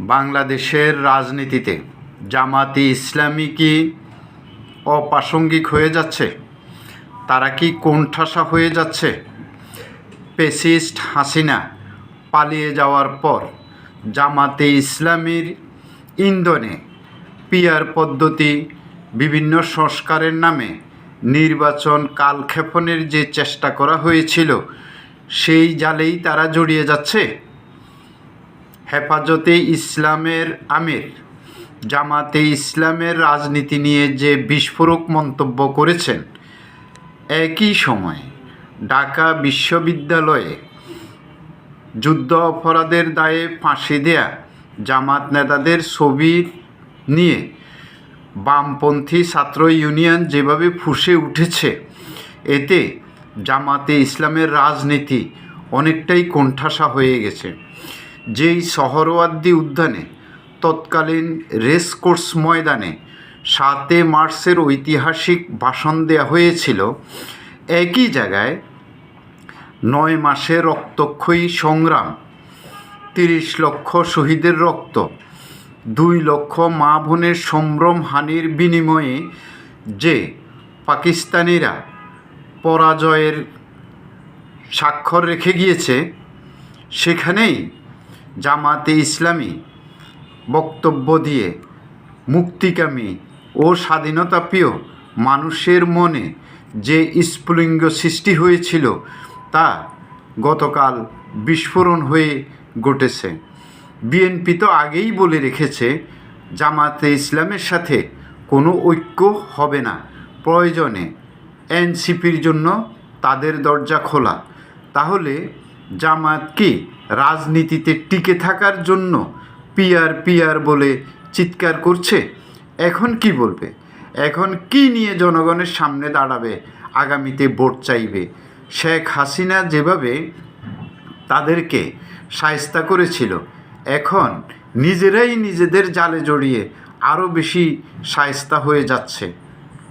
বাংলাদেশের রাজনীতিতে জামাতি ইসলামী কি অপ্রাসঙ্গিক হয়ে যাচ্ছে? তারা কি কোণঠাসা হয়ে যাচ্ছে? পেসিস্ট হাসিনা পালিয়ে যাওয়ার পর জামাতে ইসলামীর ইন্ধনে পিয়ার পদ্ধতি, বিভিন্ন সংস্কারের নামে নির্বাচন কালক্ষেপণের যে চেষ্টা করা হয়েছিল, সেই জালেই তারা জড়িয়ে যাচ্ছে। হেফাজতে ইসলামের আমির। জামাতে ইসলামের রাজনীতি নিয়ে যে বিস্ফোরক মন্তব্য করেছেন, একই সময়ে ঢাকা বিশ্ববিদ্যালয়ে যুদ্ধ অপরাধের দায়ে ফাঁসি দেয়া জামাত নেতাদের ছবি নিয়ে বামপন্থী ছাত্র ইউনিয়ন যেভাবে ফুসে উঠেছে, এতে জামাতে ইসলামের রাজনীতি অনেকটাই কোণঠাসা হয়ে গেছে। যেই শহরওয়ার্দী উদ্যানে তৎকালীন রেসকোর্স ময়দানে সাতে মার্চের ঐতিহাসিক ভাষণ দেওয়া হয়েছিল, একই জায়গায় নয় মাসে রক্তক্ষয়ী সংগ্রাম, তিরিশ লক্ষ শহীদের রক্ত, দুই লক্ষ মা বোনের সম্ভ্রম হানির বিনিময়ে যে পাকিস্তানিরা পরাজয়ের স্বাক্ষর রেখে গিয়েছে, সেখানেই জামাতে ইসলামী বক্তব্য দিয়ে, মুক্তিকামী ও স্বাধীনতাপ্রিয় মানুষের মনে যে স্ফুলিঙ্গ সৃষ্টি হয়েছিল, তা গতকাল বিস্ফোরণ হয়ে ঘটেছে। বিএনপি তো আগেই বলে রেখেছে, জামাতে ইসলামের সাথে কোনো ঐক্য হবে না। প্রয়োজনে এনসিপির জন্য তাদের দরজা খোলা। তাহলে জামাত কি রাজনীতিতে টিকে থাকার জন্য পিয়ার পিয়ার বলে চিৎকার করছে? এখন কি বলবে? এখন কি নিয়ে জনগণের সামনে দাঁড়াবে? আগামীতে ভোট চাইবে? শেখ হাসিনা যেভাবে তাদেরকে সায়স্তা করেছিল, এখন নিজেরাই নিজেদের জালে জড়িয়ে আরও বেশি সায়স্তা হয়ে যাচ্ছে।